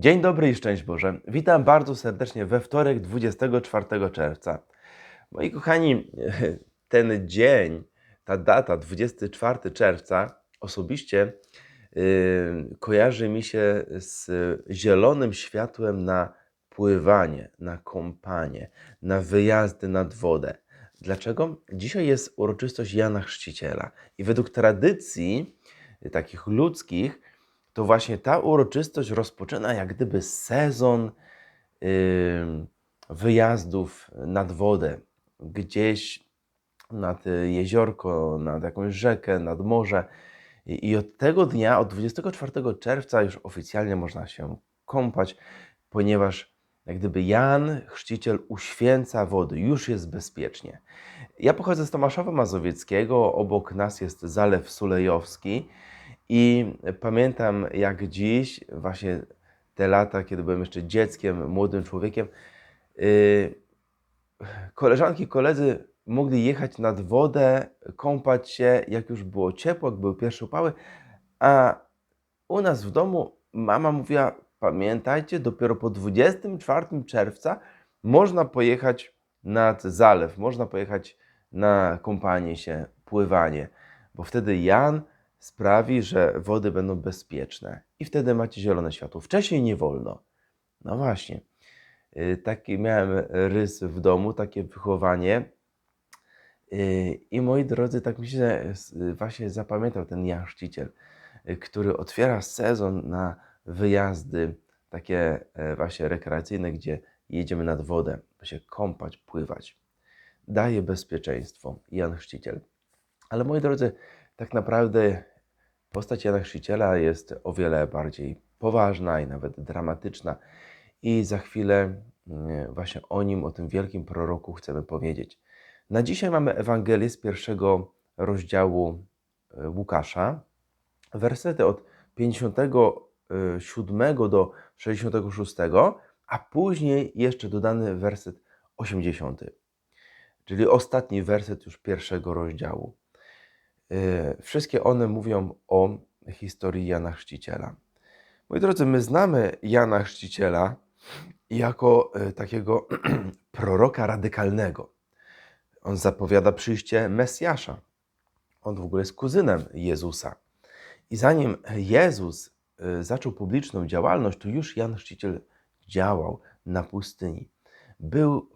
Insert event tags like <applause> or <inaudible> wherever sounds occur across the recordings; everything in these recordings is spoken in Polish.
Dzień dobry i szczęść Boże. Witam bardzo serdecznie we wtorek 24 czerwca. Moi kochani, <laughs> ten dzień, ta data 24 czerwca osobiście yy, kojarzy mi się z zielonym światłem na pływanie, na kąpanie, na wyjazdy nad wodę. Dlaczego? Dzisiaj jest uroczystość Jana Chrzciciela i według tradycji takich ludzkich, to właśnie ta uroczystość rozpoczyna jak gdyby sezon wyjazdów nad wodę, gdzieś nad y, jeziorko, nad jakąś rzekę, nad morze. I, I od tego dnia, od 24 czerwca, już oficjalnie można się kąpać, ponieważ jak gdyby Jan, chrzciciel, uświęca wody, już jest bezpiecznie. Ja pochodzę z Tomaszowa Mazowieckiego, obok nas jest Zalew Sulejowski i pamiętam jak dziś, właśnie te lata, kiedy byłem jeszcze dzieckiem, młodym człowiekiem, yy, koleżanki, koledzy mogli jechać nad wodę, kąpać się, jak już było ciepło, jak były pierwsze upały, a u nas w domu mama mówiła, pamiętajcie, dopiero po 24 czerwca można pojechać nad zalew, można pojechać na kąpanie się, pływanie, bo wtedy Jan sprawi, że wody będą bezpieczne i wtedy macie zielone światło. Wcześniej nie wolno. No właśnie. Y, Taki miałem rys w domu, takie wychowanie. Y, I moi drodzy, tak mi się właśnie zapamiętał ten Jan Chrzciciel, y, który otwiera sezon na wyjazdy takie e, właśnie rekreacyjne, gdzie jedziemy nad wodę, by się kąpać, pływać. Daje bezpieczeństwo Jan Chrzciciel. Ale moi drodzy, tak naprawdę postać Jana Chrzciciela jest o wiele bardziej poważna i nawet dramatyczna. I za chwilę mm, właśnie o nim, o tym wielkim proroku chcemy powiedzieć. Na dzisiaj mamy Ewangelię z pierwszego rozdziału e, Łukasza, wersety od 57 do 66, a później jeszcze dodany werset 80, czyli ostatni werset już pierwszego rozdziału. E, Wszystkie one mówią o historii Jana Chrzciciela. Moi drodzy, my znamy Jana Chrzciciela jako e, takiego <clears throat> proroka radykalnego. On zapowiada przyjście Mesjasza. On w ogóle jest kuzynem Jezusa. I zanim Jezus y, zaczął publiczną działalność, to już Jan Chrzciciel działał na pustyni. Był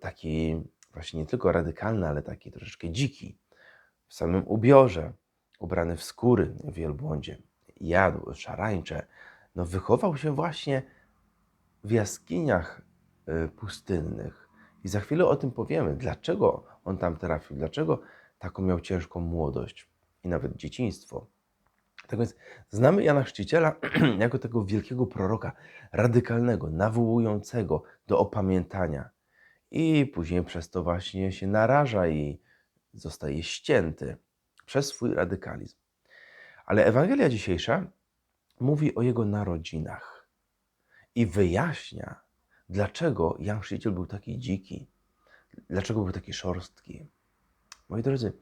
taki właśnie nie tylko radykalny, ale taki troszeczkę dziki. W samym ubiorze, ubrany w skóry wielbłądzie. Jadł szarańcze. No, wychował się właśnie w jaskiniach y, pustynnych. I za chwilę o tym powiemy, dlaczego on tam trafił, dlaczego taką miał ciężką młodość i nawet dzieciństwo. Tak więc znamy Jana Chrzciciela <clears throat> jako tego wielkiego proroka, radykalnego, nawołującego do opamiętania. I później przez to właśnie się naraża i zostaje ścięty przez swój radykalizm. Ale Ewangelia dzisiejsza mówi o jego narodzinach i wyjaśnia, dlaczego Jan Chrzciciel był taki dziki, dlaczego był taki szorstki. Moi drodzy,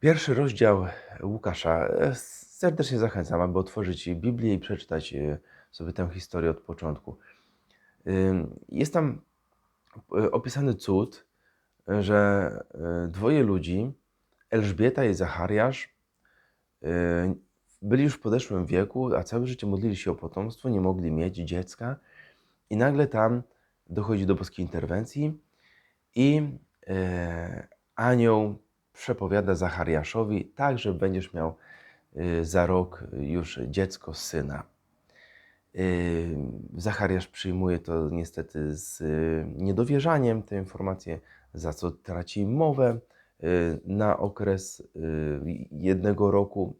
pierwszy rozdział Łukasza e, serdecznie zachęcam, aby otworzyć Biblię i przeczytać e, sobie tę historię od początku. Ym, Jest tam e, opisany cud, e, że e, dwoje ludzi, Elżbieta i Zachariasz, e, byli już w podeszłym wieku, a całe życie modlili się o potomstwo, nie mogli mieć dziecka. I nagle tam dochodzi do boskiej interwencji i e, anioł przepowiada Zachariaszowi, tak, że będziesz miał za rok już dziecko syna. Zachariasz przyjmuje to niestety z niedowierzaniem tę informację, za co traci mowę e, na okres e, jednego roku,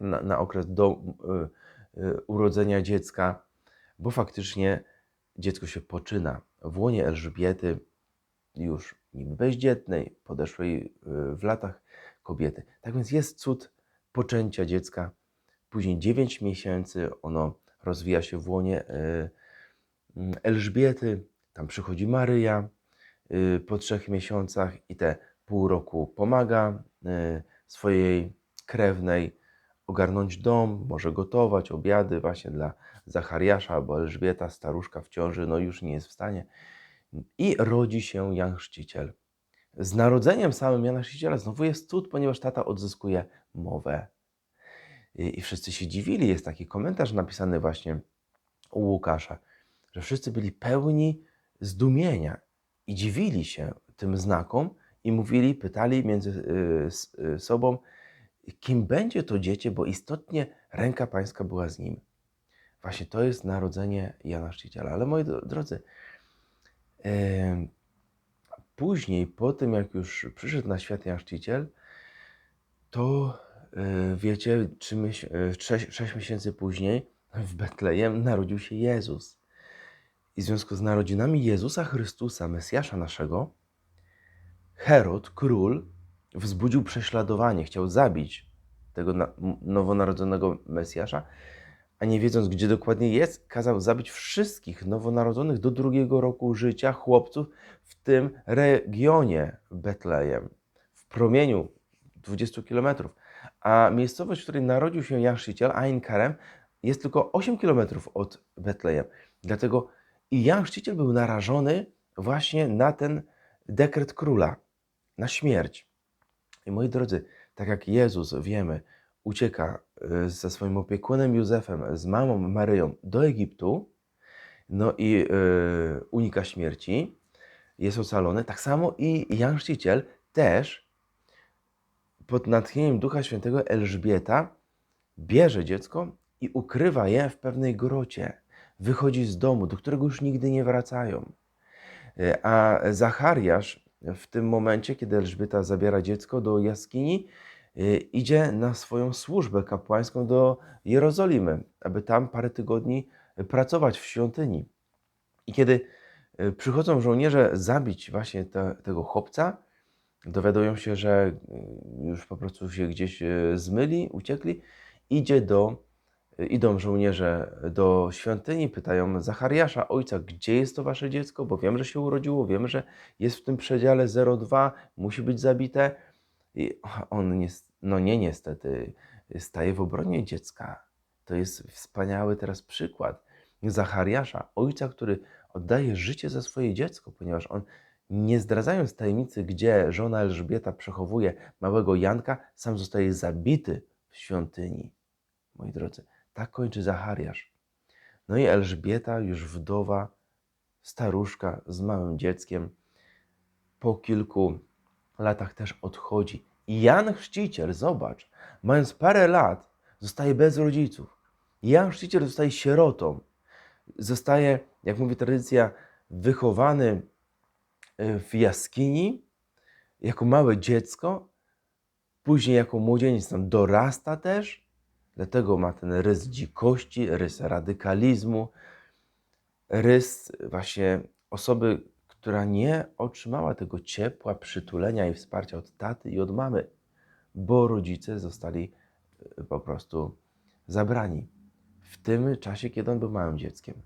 na, na okres do e, urodzenia dziecka, bo faktycznie dziecko się poczyna w łonie Elżbiety, już niby bezdzietnej, podeszłej y, w latach kobiety. Tak więc jest cud poczęcia dziecka. Później 9 miesięcy ono rozwija się w łonie y, Elżbiety. Tam przychodzi Maryja y, po trzech miesiącach i te pół roku pomaga y, swojej krewnej, ogarnąć dom, może gotować obiady właśnie dla Zachariasza, bo Elżbieta, staruszka w ciąży, no już nie jest w stanie. I rodzi się Jan Chrzciciel. Z narodzeniem samym Jana Chrzciciela znowu jest cud, ponieważ tata odzyskuje mowę. I wszyscy się dziwili. Jest taki komentarz napisany właśnie u Łukasza, że wszyscy byli pełni zdumienia i dziwili się tym znakom i mówili, pytali między y, y, sobą, kim będzie to dziecię, bo istotnie ręka pańska była z nim. Właśnie to jest narodzenie Jana Chrzciciela. Ale moi dro- drodzy, później, po tym jak już przyszedł na świat Jan Chrzciciel, to e, wiecie, trzy miesię- e, sześć, sześć miesięcy później w Betlejem narodził się Jezus. I w związku z narodzinami Jezusa Chrystusa, Mesjasza naszego, Herod, król, wzbudził prześladowanie, chciał zabić tego nowonarodzonego Mesjasza, a nie wiedząc, gdzie dokładnie jest, kazał zabić wszystkich nowonarodzonych do drugiego roku życia chłopców w tym regionie Betlejem, w promieniu 20 kilometrów. A miejscowość, w której narodził się Jan Chrzciciel, Ain Karem, jest tylko 8 kilometrów od Betlejem. Dlatego i Jan Chrzciciel był narażony właśnie na ten dekret króla, na śmierć. I moi drodzy, tak jak Jezus, wiemy, ucieka y, ze swoim opiekunem Józefem, z mamą Maryją do Egiptu, no i y, unika śmierci, jest ocalony, tak samo i Jan Chrzciciel też pod natchnieniem Ducha Świętego Elżbieta bierze dziecko i ukrywa je w pewnej grocie. Wychodzi z domu, do którego już nigdy nie wracają. E, A Zachariasz w tym momencie, kiedy Elżbieta zabiera dziecko do jaskini, e, idzie na swoją służbę kapłańską do Jerozolimy, aby tam parę tygodni pracować w świątyni. I kiedy e, przychodzą żołnierze zabić właśnie te, tego chłopca, dowiadują się, że już po prostu się gdzieś zmyli, uciekli, idzie do, idą żołnierze do świątyni, pytają Zachariasza, ojca, gdzie jest to wasze dziecko, bo wiem, że się urodziło, wiem, że jest w tym przedziale 02, musi być zabite. I on, nie, no nie niestety, staje w obronie dziecka. To jest wspaniały teraz przykład Zachariasza, ojca, który oddaje życie za swoje dziecko, ponieważ on nie zdradzając tajemnicy, gdzie żona Elżbieta przechowuje małego Janka, sam zostaje zabity w świątyni. Moi drodzy, tak kończy Zachariasz. No i Elżbieta, już wdowa, staruszka z małym dzieckiem, po kilku latach też odchodzi. I Jan Chrzciciel, zobacz, mając parę lat, zostaje bez rodziców. Jan Chrzciciel zostaje sierotą. Zostaje, jak mówi tradycja, wychowany y, w jaskini jako małe dziecko, później jako młodzieniec tam dorasta też, dlatego ma ten rys dzikości, rys radykalizmu, rys właśnie osoby, która nie otrzymała tego ciepła, przytulenia i wsparcia od taty i od mamy, bo rodzice zostali y, po prostu zabrani w tym czasie, kiedy on był małym dzieckiem.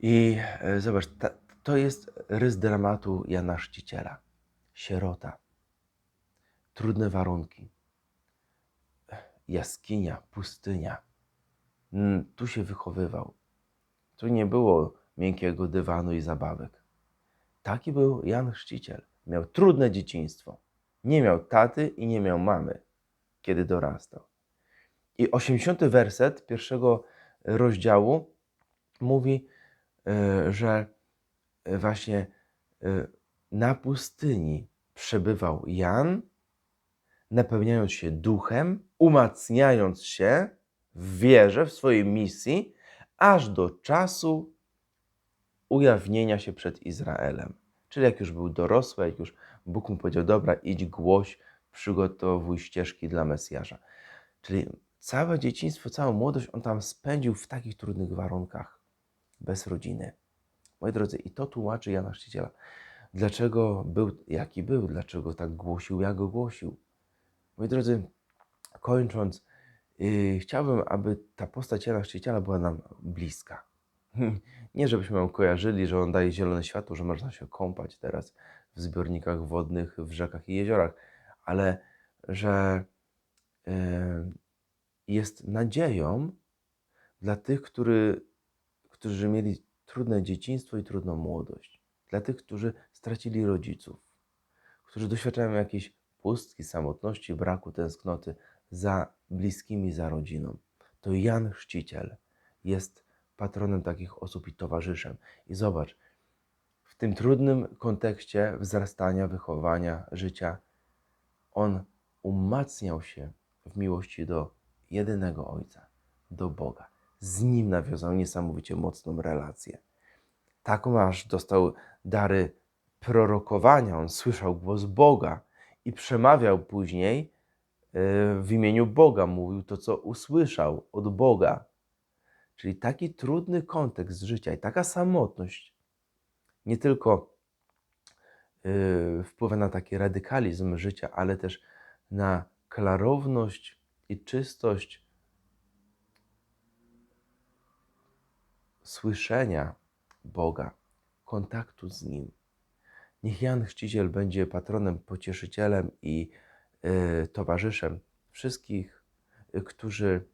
I e, zobacz, ta, to jest rys dramatu Jana Chrzciciela. Sierota, trudne warunki, jaskinia, pustynia. Mm, Tu się wychowywał. Tu nie było miękkiego dywanu i zabawek. Taki był Jan Chrzciciel. Miał trudne dzieciństwo. Nie miał taty i nie miał mamy, kiedy dorastał. I 80 werset pierwszego rozdziału mówi, e, że e, właśnie e, na pustyni przebywał Jan, napełniając się duchem, umacniając się w wierze, w swojej misji, aż do czasu ujawnienia się przed Izraelem. Czyli jak już był dorosły, jak już Bóg mu powiedział, dobra, idź głoś, przygotowuj ścieżki dla Mesjasza. Czyli całe dzieciństwo, całą młodość on tam spędził w takich trudnych warunkach, bez rodziny. Moi drodzy, i to tłumaczy Jana Chrzciciela. Dlaczego był, jaki był, dlaczego tak głosił, jak go głosił. Moi drodzy, kończąc, yy, chciałbym, aby ta postać Jana Chrzciciela była nam bliska. Nie, żebyśmy ją kojarzyli, że on daje zielone światło, że można się kąpać teraz w zbiornikach wodnych, w rzekach i jeziorach, ale że yy, jest nadzieją dla tych, który, którzy mieli trudne dzieciństwo i trudną młodość, dla tych, którzy stracili rodziców, którzy doświadczają jakiejś pustki, samotności, braku tęsknoty za bliskimi, za rodziną. To Jan Chrzciciel jest patronem takich osób i towarzyszem. I zobacz, w tym trudnym kontekście wzrastania, wychowania, życia, on umacniał się w miłości do jedynego Ojca, do Boga. Z Nim nawiązał niesamowicie mocną relację. Taką aż dostał dary prorokowania. On słyszał głos Boga i przemawiał później e, w imieniu Boga. Mówił to, co usłyszał od Boga. Czyli taki trudny kontekst życia i taka samotność nie tylko y, wpływa na taki radykalizm życia, ale też na klarowność i czystość słyszenia Boga, kontaktu z Nim. Niech Jan Chrzciciel będzie patronem, pocieszycielem i y, towarzyszem wszystkich, y, którzy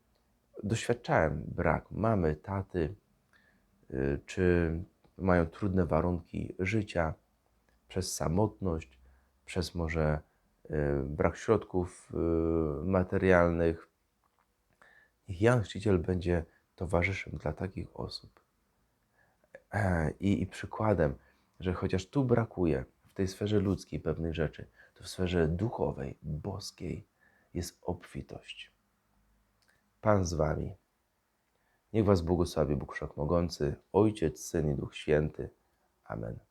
doświadczałem brak mamy, taty, y, czy mają trudne warunki życia przez samotność, przez może y, brak środków y, materialnych. Niech Jan Chrzciciel będzie towarzyszem dla takich osób E, i, i przykładem, że chociaż tu brakuje w tej sferze ludzkiej pewnych rzeczy, to w sferze duchowej, boskiej jest obfitość. Pan z wami. Niech was błogosławi Bóg Wszechmogący, Ojciec, Syn i Duch Święty. Amen.